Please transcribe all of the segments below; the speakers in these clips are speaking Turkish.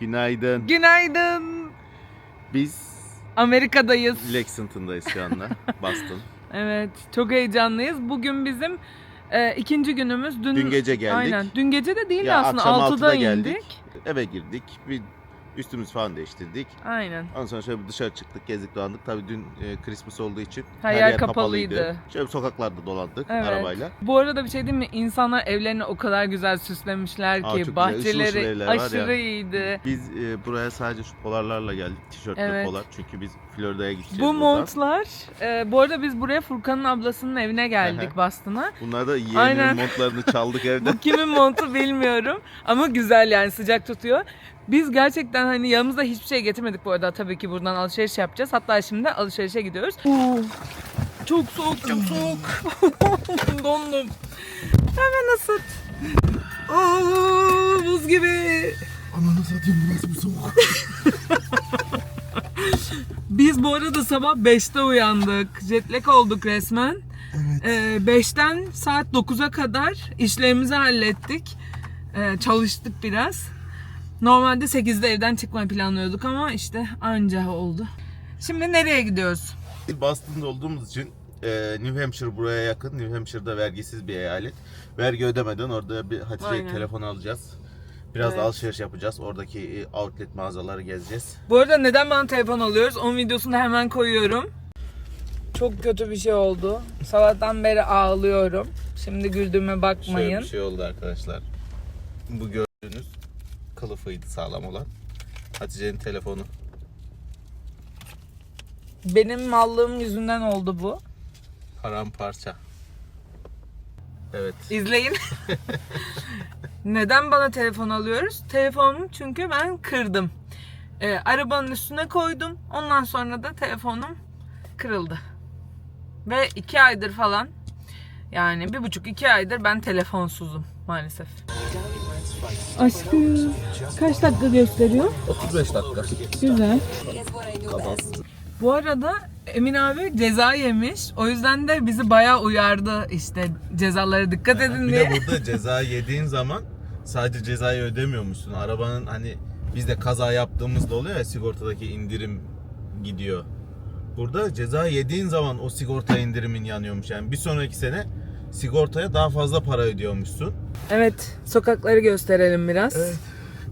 Günaydın. Günaydın. Biz Amerika'dayız. Lexington'dayız şu anda. Boston. Evet, çok heyecanlıyız. Bugün bizim e, ikinci günümüz. Dün, gece geldik. Aynen. Dün gece de değil Ya aslında. akşam 6'da 6'da indik. geldik. Eve girdik. Bir üstümüz falan değiştirdik. Aynen. Ondan sonra şöyle bir dışarı çıktık, gezdik dolandık. Tabii dün e, Christmas olduğu için Her yer kapalıydı. Şöyle bir sokaklarda dolandık Evet. arabayla. Bu arada bir şey değil mi? İnsanlar evlerini o kadar güzel süslemişler Aa, ki. güzel. Bahçeleri ışıl evler var ya. aşırı iyiydi. Biz e, buraya sadece şu polarlarla geldik. Tişörtlü Evet. polar. Çünkü biz Florida'ya gideceğiz Bu buradan. montlar, e, bu arada biz buraya Furkan'ın ablasının evine geldik Aha. Boston'a. Bunlar da yeğenimin montlarını çaldık evden. Bu kimin montu bilmiyorum ama güzel yani sıcak tutuyor. Biz gerçekten hani yanımızda hiçbir şey getirmedik bu arada. Tabii ki buradan alışveriş yapacağız. Hatta şimdi alışverişe gidiyoruz. Oo, çok soğuk, çok soğuk. Dondum. Hemen ısıt. Oo, buz gibi. Ananı satayım bu nasıl bir soğuk. Biz bu arada sabah 5'te uyandık. Jetlag olduk resmen. Evet. 5'ten saat 9'a kadar işlerimizi hallettik. Ee, çalıştık biraz. Normalde 8'de evden çıkmayı planlıyorduk ama işte anca oldu. Şimdi nereye gidiyoruz? Boston'da olduğumuz için e, New Hampshire buraya yakın. New Hampshire'da vergisiz bir eyalet. Vergi ödemeden orada bir Aynen. telefon alacağız. Biraz Evet. da alışveriş yapacağız. Oradaki e, outlet mağazaları gezeceğiz. Bu arada neden bana telefon alıyoruz? Onun videosunu hemen koyuyorum. Çok kötü bir şey oldu. Sabahtan beri ağlıyorum. Şimdi güldüğüme bakmayın. Şöyle bir şey oldu arkadaşlar. Bu gördüğünüz kılıfıydı sağlam olan. Hatice'nin telefonu. Benim mallığım yüzünden oldu bu. Paramparça. Evet. İzleyin. Neden bana telefon alıyoruz? Telefonumu çünkü ben kırdım. Ee, arabanın üstüne koydum. Ondan sonra da telefonum kırıldı. Ve iki aydır falan yani bir buçuk iki aydır ben telefonsuzum maalesef. Aşkım kaç dakika gösteriyor? 35 dakika. Güzel. Bu arada Emin abi ceza yemiş. O yüzden de bizi bayağı uyardı işte cezalara dikkat edin Bir diye. de burada ceza yediğin zaman sadece cezayı ödemiyormuşsun. Arabanın hani bizde kaza yaptığımızda oluyor ya sigortadaki indirim gidiyor. Burada ceza yediğin zaman o sigorta indirimin yanıyormuş. Yani bir sonraki sene sigortaya daha fazla para ödüyormuşsun. Evet, sokakları gösterelim biraz.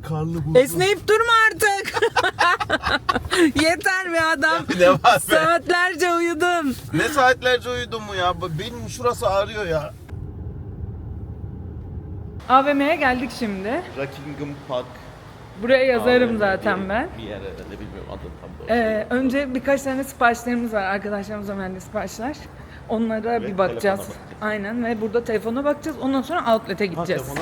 Karlı bu. Esneyip durma artık. Yeter be adam. ne var be? Saatlerce uyudun. Ne saatlerce uyudum mu ya? Benim şurası ağrıyor ya. AVM'ye geldik şimdi. Rockingham Park. Buraya yazarım AVM zaten diye ben. Bir yer herhalde bilmiyorum adı tam doğru. Ee, önce birkaç tane siparişlerimiz var. Arkadaşlarımızla verdiği siparişler. Onlara bir bakacağız. bakacağız. Aynen ve burada telefona bakacağız. Ondan sonra outlet'e gideceğiz.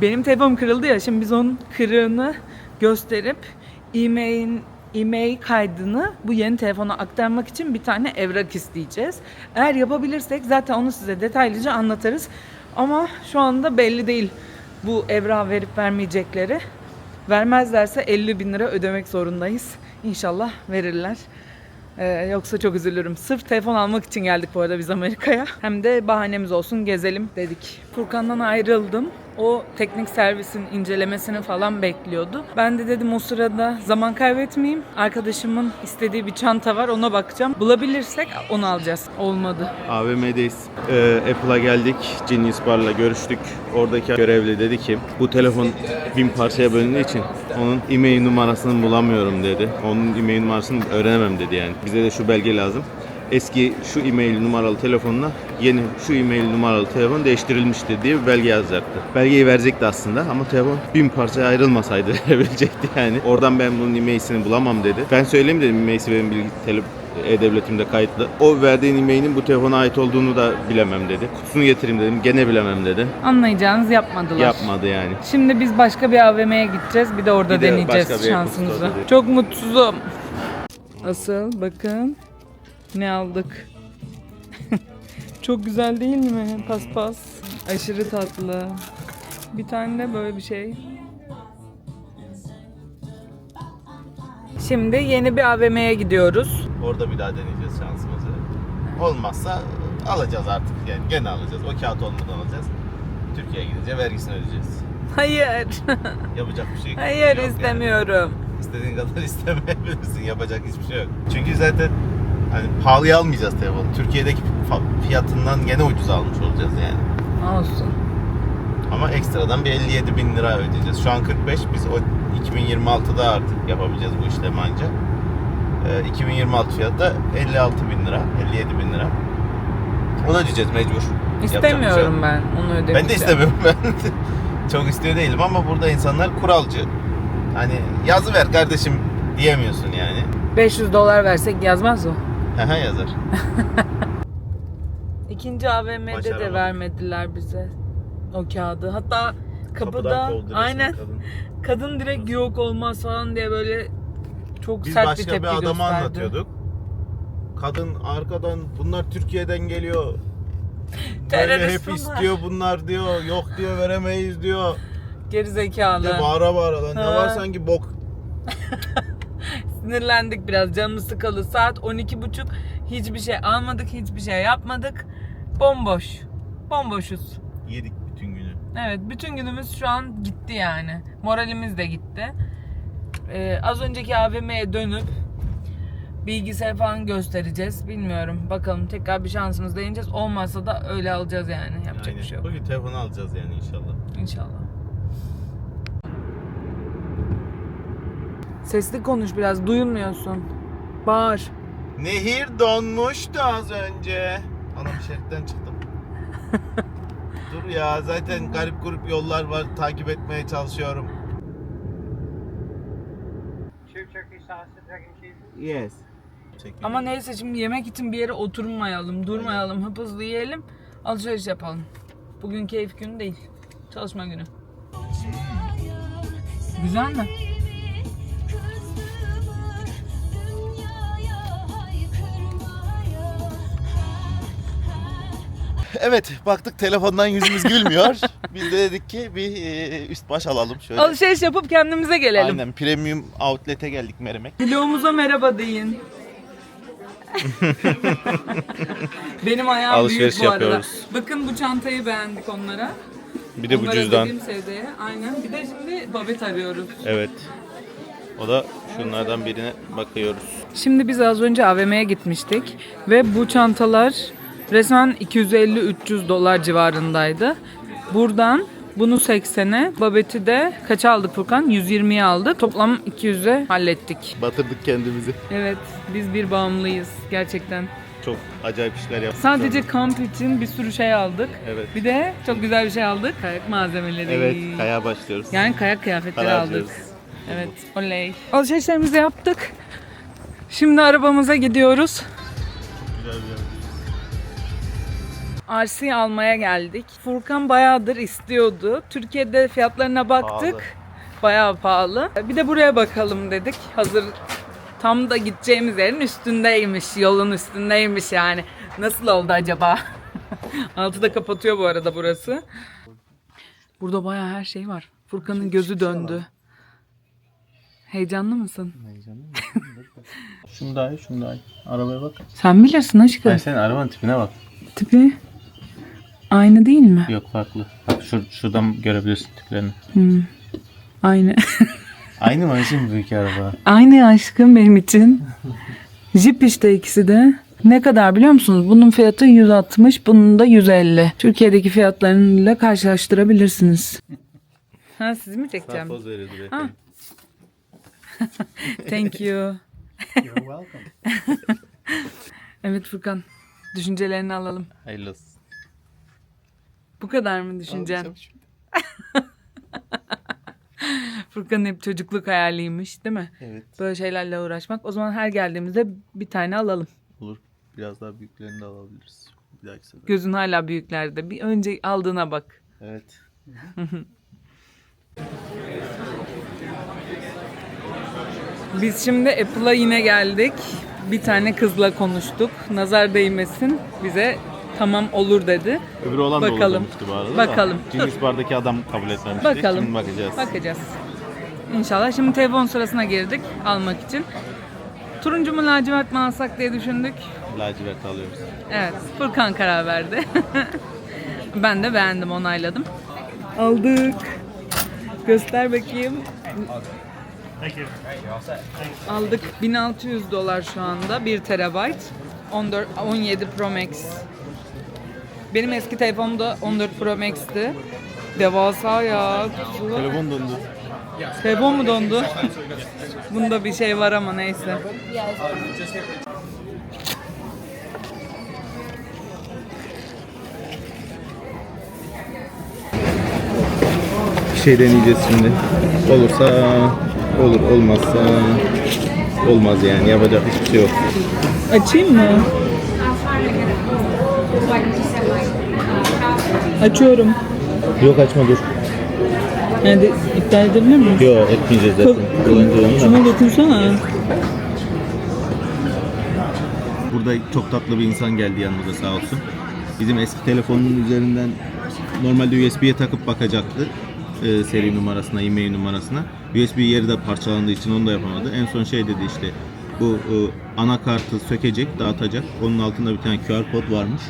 Benim telefonum kırıldı ya. Şimdi biz onun kırığını gösterip e-mail'in e-mail kaydını bu yeni telefona aktarmak için bir tane evrak isteyeceğiz. Eğer yapabilirsek zaten onu size detaylıca anlatırız. Ama şu anda belli değil bu evrağı verip vermeyecekleri. Vermezlerse 50 bin lira ödemek zorundayız. İnşallah verirler. Ee, yoksa çok üzülürüm. Sırf telefon almak için geldik bu arada biz Amerika'ya. Hem de bahanemiz olsun gezelim dedik. Furkan'dan ayrıldım. O teknik servisin incelemesini falan bekliyordu. Ben de dedim o sırada zaman kaybetmeyeyim. Arkadaşımın istediği bir çanta var ona bakacağım. Bulabilirsek onu alacağız. Olmadı. AVM'deyiz. Ee, Apple'a geldik. Genius Bar'la görüştük. Oradaki görevli dedi ki bu telefon bin parçaya bölündüğü için onun e-mail numarasını bulamıyorum dedi. Onun e-mail numarasını öğrenemem dedi yani. Bize de şu belge lazım. Eski şu e-mail numaralı telefonla yeni şu e-mail numaralı telefon değiştirilmişti diye bir belge yazacaktı. Belgeyi verecekti aslında ama telefon bin parçaya ayrılmasaydı verebilecekti yani. Oradan ben bunun e-mail'sini bulamam dedi. Ben söyleyeyim dedim e-mail'si benim bilgi e-devletimde kayıtlı. O verdiğin e-mailin bu telefona ait olduğunu da bilemem dedi. Kutusunu getireyim dedim. Gene bilemem dedi. Anlayacağınız yapmadılar. Yapmadı yani. Şimdi biz başka bir AVM'ye gideceğiz. Bir de orada Bir de deneyeceğiz şansımızı. Çok mutsuzum. Asıl bakın ne aldık. Çok güzel değil mi? Paspas. Aşırı tatlı. Bir tane de böyle bir şey. Şimdi yeni bir AVM'ye gidiyoruz. Orada bir daha deneyeceğiz şansımızı. Olmazsa alacağız artık yani gene alacağız. O kağıt olmadan alacağız. Türkiye'ye gidince vergisini ödeyeceğiz. Hayır. Yapacak bir şey yok. Hayır yani. istemiyorum. İstediğin kadar istemeyebilirsin. Yapacak hiçbir şey yok. Çünkü zaten hani pahalıya almayacağız telefonu. Türkiye'deki fiyatından gene ucuz almış olacağız yani. Olsun. Ama ekstradan bir 57 bin lira ödeyeceğiz. Şu an 45 biz o 2026'da artık yapabileceğiz bu işlemi anca. Ee, 2026 fiyatı da 56 bin lira, 57 bin lira. Onu ödeyeceğiz mecbur. Şey. İstemiyorum ben onu ödemeyeceğim. Ben de istemiyorum ben. Çok istiyor değilim ama burada insanlar kuralcı. Hani yazı ver kardeşim diyemiyorsun yani. 500 dolar versek yazmaz o. Yazar. İkinci AVM'de de Başaramadık. vermediler bize o kağıdı. Hatta kapıda kovdu resmen aynen kadın. kadın direkt yok olmaz falan diye böyle çok Biz sert bir başka tepki bir adamı gösterdi. anlatıyorduk. Kadın arkadan bunlar Türkiye'den geliyor. Böyle Terörist hep bunlar. istiyor bunlar diyor. Yok diyor veremeyiz diyor. Geri zekalı. De bağıra bağıra lan ne Ha. var sanki bok. Sinirlendik biraz canımız sıkıldı. Saat 12.30 hiçbir şey almadık hiçbir şey yapmadık. Bomboş. Bomboşuz. Yedik bütün günü. Evet bütün günümüz şu an gitti yani. Moralimiz de gitti. Ee, az önceki AVM'ye dönüp bilgisayar falan göstereceğiz. Bilmiyorum. Bakalım tekrar bir şansımız deneyeceğiz. Olmazsa da öyle alacağız yani. Yapacak Aynen. bir şey yok. Bugün telefonu alacağız yani inşallah. İnşallah. Sesli konuş biraz. Duyulmuyorsun. Bağır. Nehir donmuştu az önce. Anam şeritten çıktım. Dur ya zaten garip grup yollar var takip etmeye çalışıyorum. Yes. Ama neyse şimdi yemek için bir yere oturmayalım, durmayalım, hıp hızlı yiyelim, alışveriş yapalım. Bugün keyif günü değil, çalışma günü. Güzel mi? Evet baktık telefondan yüzümüz gülmüyor. Biz de dedik ki bir e, üst baş alalım şöyle. Alışveriş yapıp kendimize gelelim. Aynen premium outlet'e geldik Meremek. Vlogumuza merhaba deyin. Benim ayağım Alışveriş büyük bu arada. yapıyoruz. Bakın bu çantayı beğendik onlara. Bir de bu Onlara cüzdan. dediğim sevdiğe. Aynen. Bir de şimdi babet arıyoruz. Evet. O da şunlardan birine bakıyoruz. Şimdi biz az önce AVM'ye gitmiştik ve bu çantalar resmen 250-300 dolar civarındaydı. Buradan bunu 80'e, babeti de kaça aldık Furkan? 120'ye aldı. Toplam 200'e hallettik. Batırdık kendimizi. Evet, biz bir bağımlıyız gerçekten. Çok acayip işler yaptık. Sadece kamp için bir sürü şey aldık. Evet. Bir de çok güzel bir şey aldık. Kayak malzemeleri. Evet, kaya başlıyoruz. Yani kayak kıyafetleri Para aldık. harcıyoruz. Evet, oley. Alışverişlerimizi yaptık. Şimdi arabamıza gidiyoruz. RC almaya geldik. Furkan bayağıdır istiyordu. Türkiye'de fiyatlarına baktık. Pahalı. Bayağı pahalı. Bir de buraya bakalım dedik. Hazır tam da gideceğimiz yerin üstündeymiş. Yolun üstündeymiş yani. Nasıl oldu acaba? Altıda kapatıyor bu arada burası. Burada bayağı her şey var. Furkan'ın gözü döndü. Heyecanlı mısın? Şunu daha iyi, şunu daha iyi. Arabaya bak. Sen bilirsin aşkım. senin arabanın tipine bak. Tipi aynı değil mi? Yok farklı. Bak şur şuradan görebilirsin tiplerini. Hmm. Aynı. Aynı mı için büyük araba? Aynı aşkım benim için. Jeep işte ikisi de. Ne kadar biliyor musunuz? Bunun fiyatı 160, bunun da 150. Türkiye'deki fiyatlarıyla karşılaştırabilirsiniz. Ha sizi mi çekeceğim? Poz veriyordu Ha. Thank you. You're welcome. Evet Furkan. Düşüncelerini alalım. Hayırlı olsun. Bu kadar mı düşüncen? Furkan'ın hep çocukluk hayaliymiş değil mi? Evet. Böyle şeylerle uğraşmak. O zaman her geldiğimizde bir tane alalım. Olur. Biraz daha büyüklerini de alabiliriz. Bir dahaki sefer. Gözün hala büyüklerde. Bir önce aldığına bak. Evet. Biz şimdi Apple'a yine geldik. Bir tane kızla konuştuk. Nazar değmesin. Bize tamam olur dedi. Öbürü olan da Bakalım. olur demişti bu arada Bakalım. da. Bar'daki adam kabul etmemişti. Bakalım. Şimdi bakacağız. Bakacağız. İnşallah. Şimdi telefon sırasına girdik almak için. Turuncu mu lacivert mi alsak diye düşündük. Lacivert alıyoruz. Evet. Furkan karar verdi. ben de beğendim, onayladım. Aldık. Göster bakayım. Aldık 1600 dolar şu anda 1 terabayt 14 17 Pro Max. Benim eski telefonum da 14 Pro Max'ti. Devasa ya. kutusu. Telefon dondu. Telefon mu dondu? Bunda bir şey var ama neyse. Bir şey deneyeceğiz şimdi. Olursa olur, olmazsa olmaz yani. Yapacak hiçbir şey yok. Açayım mı? Açıyorum. Yok açma dur. Yani iptal edebilir miyiz? Yok etmeyeceğiz zaten. Şuna dokunsana. Burada çok tatlı bir insan geldi yanımıza sağ olsun. Bizim eski telefonun üzerinden normalde USB'ye takıp bakacaktı. e, seri numarasına, e-mail numarasına. USB yeri de parçalandığı için onu da yapamadı. En son şey dedi işte bu e, anakartı sökecek, dağıtacak. Onun altında bir tane QR kod varmış.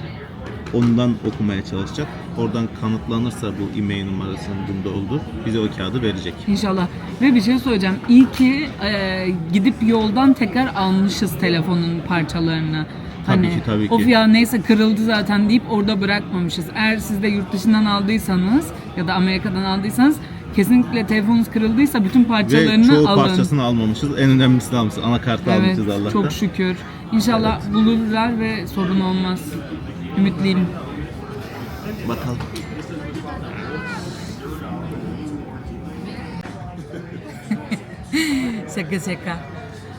Ondan okumaya çalışacak. Oradan kanıtlanırsa bu e-mail numarasının bunda olduğu bize o kağıdı verecek. İnşallah. Ve bir şey söyleyeceğim. İyi ki e, gidip yoldan tekrar almışız telefonun parçalarını. Hani Tabii ki, tabii ki. of ya neyse kırıldı zaten deyip orada bırakmamışız. Eğer siz de yurt dışından aldıysanız ya da Amerika'dan aldıysanız kesinlikle telefonunuz kırıldıysa bütün Ve parçalarını çoğu alın. parçasını almamışız. En önemlisini almışız. Anakartı Evet, almışız Allah'tan. çok şükür. İnşallah bulurlar ve sorun olmaz. Ümitliyim. Bakalım. Şaka şaka.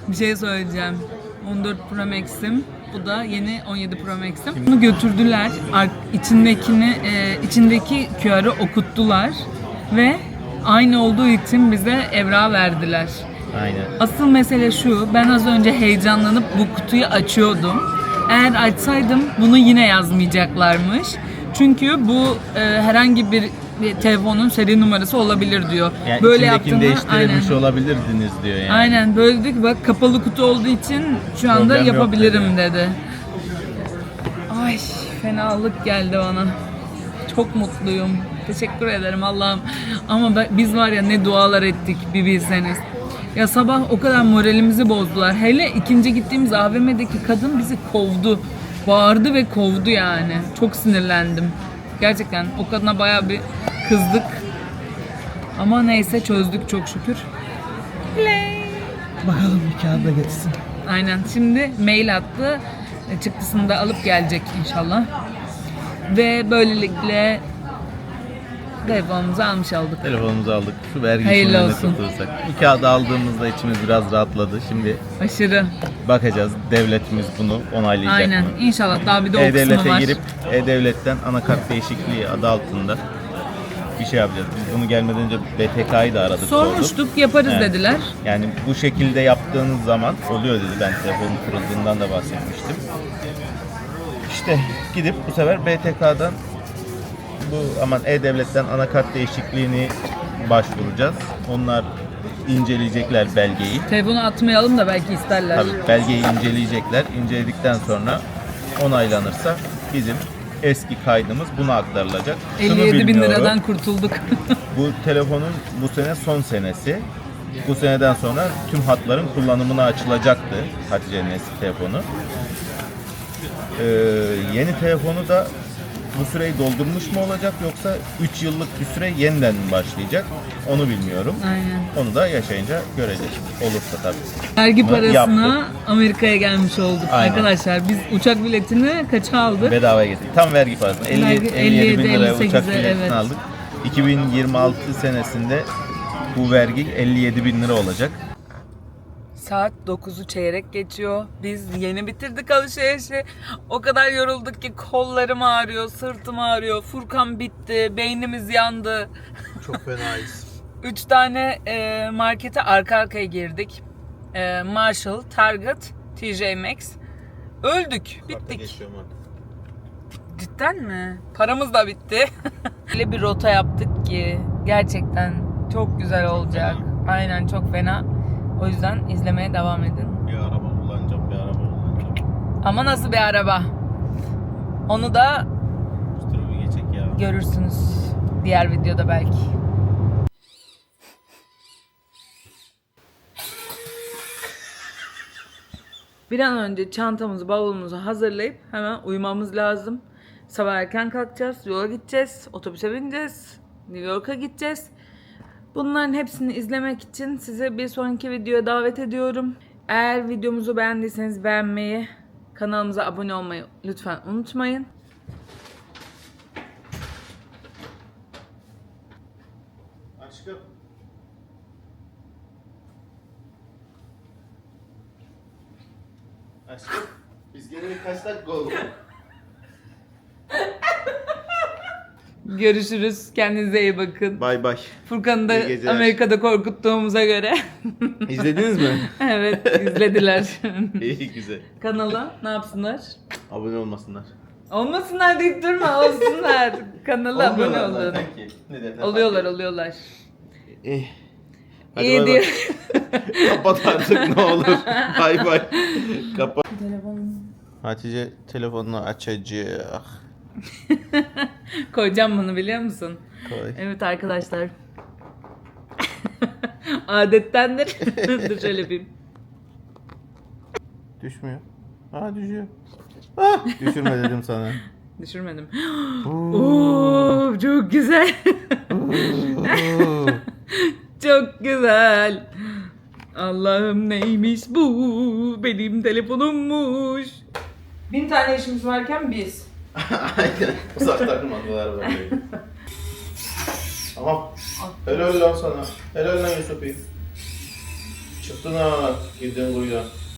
Bir şey söyleyeceğim. 14 Pro Max'im. Bu da yeni 17 Pro Max'im. Bunu götürdüler. İçindekini, e, içindeki QR'ı okuttular. Ve aynı olduğu için bize evra verdiler. Aynen. Asıl mesele şu, ben az önce heyecanlanıp bu kutuyu açıyordum. Eğer açsaydım bunu yine yazmayacaklarmış. Çünkü bu e, herhangi bir telefonun seri numarası olabilir diyor. Yani Böyle içindekini yaptığımda değiştirebilmiş aynen. olabilirdiniz diyor yani. Aynen böyle dedi ki bak kapalı kutu olduğu için şu anda Problem yapabilirim dedi. Ay fenalık geldi bana. Çok mutluyum. Teşekkür ederim Allah'ım. Ama biz var ya ne dualar ettik bir bilseniz. Ya sabah o kadar moralimizi bozdular. Hele ikinci gittiğimiz AVM'deki kadın bizi kovdu. Bağırdı ve kovdu yani. Çok sinirlendim. Gerçekten o kadına bayağı bir kızdık. Ama neyse çözdük çok şükür. Bakalım bir kağıt da geçsin. Aynen. Şimdi mail attı. E, Çıktısını da alıp gelecek inşallah. Ve böylelikle telefonumuzu almış olduk. Telefonumuzu aldık. Şu vergi Hayırlı işlemlerini olsun. kurtulursak. Bu kağıdı aldığımızda içimiz biraz rahatladı. Şimdi Aşırı. bakacağız. Devletimiz bunu onaylayacak Aynen. mı? İnşallah daha bir de o kısmı E-Devlet'e var. girip E-Devlet'ten anakart değişikliği adı altında bir şey yapacağız. Biz bunu gelmeden önce BTK'yı da aradık. sorduk. Sormuştuk yaparız Evet. dediler. Yani bu şekilde yaptığınız zaman oluyor dedi. Ben telefonun kırıldığından da bahsetmiştim. İşte gidip bu sefer BTK'dan bu aman E-Devlet'ten anakart değişikliğini başvuracağız. Onlar inceleyecekler belgeyi. Telefonu atmayalım da belki isterler. Tabii belgeyi inceleyecekler. İnceledikten sonra onaylanırsa bizim eski kaydımız buna aktarılacak. Şunu 57 bin bilmiyorum. liradan kurtulduk. Bu telefonun bu sene son senesi. Bu seneden sonra tüm hatların kullanımına açılacaktı Hatice'nin eski telefonu. Ee, yeni telefonu da bu süreyi doldurmuş mu olacak yoksa 3 yıllık bir süre yeniden mi başlayacak? Onu bilmiyorum. Aynen. Onu da yaşayınca göreceğiz. Olursa tabii. Vergi Bunu parasına yaptık. Amerika'ya gelmiş olduk Aynen. arkadaşlar. Biz uçak biletini kaça aldık? Bedavaya getirdik. Tam vergi parasını. 50, Vergi- 57 bin liraya 58'e, uçak biletini evet. aldık. 2026 senesinde bu vergi 57 bin lira olacak. Saat 9'u çeyrek geçiyor. Biz yeni bitirdik alışverişi. O kadar yorulduk ki kollarım ağrıyor, sırtım ağrıyor. Furkan bitti, beynimiz yandı. Çok fenayız. Üç tane e, markete arka arkaya girdik. E, Marshall, Target, TJ Maxx. Öldük, bittik. Cidden mi? Paramız da bitti. Öyle bir rota yaptık ki gerçekten çok güzel olacak. Aynen çok fena. O yüzden izlemeye devam edin. Bir araba kullanacağım, bir araba kullanacağım. Ama nasıl bir araba? Onu da görürsünüz diğer videoda belki. Bir an önce çantamızı, bavulumuzu hazırlayıp hemen uyumamız lazım. Sabah erken kalkacağız, yola gideceğiz, otobüse bineceğiz, New York'a gideceğiz. Bunların hepsini izlemek için size bir sonraki videoya davet ediyorum. Eğer videomuzu beğendiyseniz beğenmeyi, kanalımıza abone olmayı lütfen unutmayın. Aşkım. Aşkım. Biz gene birkaç dakika oldu. Görüşürüz. Kendinize iyi bakın. Bay bay. Furkan'ı da İyi geceler. Amerika'da korkuttuğumuza göre. İzlediniz mi? evet izlediler. İyi güzel. Kanala ne yapsınlar? Abone olmasınlar. Olmasınlar deyip durma olsunlar. Kanala abone Olmuyorlar olun. zaten ki. Ne derler? Oluyorlar oluyorlar. İyi. Hadi İyi bay bay. diyor. Kapat artık ne olur. bay bay. Kapat. Telefonum. Hatice telefonunu açacak. Koyacağım bunu biliyor musun? Koy. Evet arkadaşlar. Adettendir. Dur şöyle yapayım. Düşmüyor. Aa düşüyor. Ah, düşürme dedim sana. Düşürmedim. Oo, çok güzel. çok güzel. Allah'ım neymiş bu? Benim telefonummuş. Bin tane işimiz varken biz. Aynen. Uzaktan kumandalar böyle. Tamam. Helal lan sana. Helal lan Yusuf'i. Çıktın ha. Girdin kuyuya.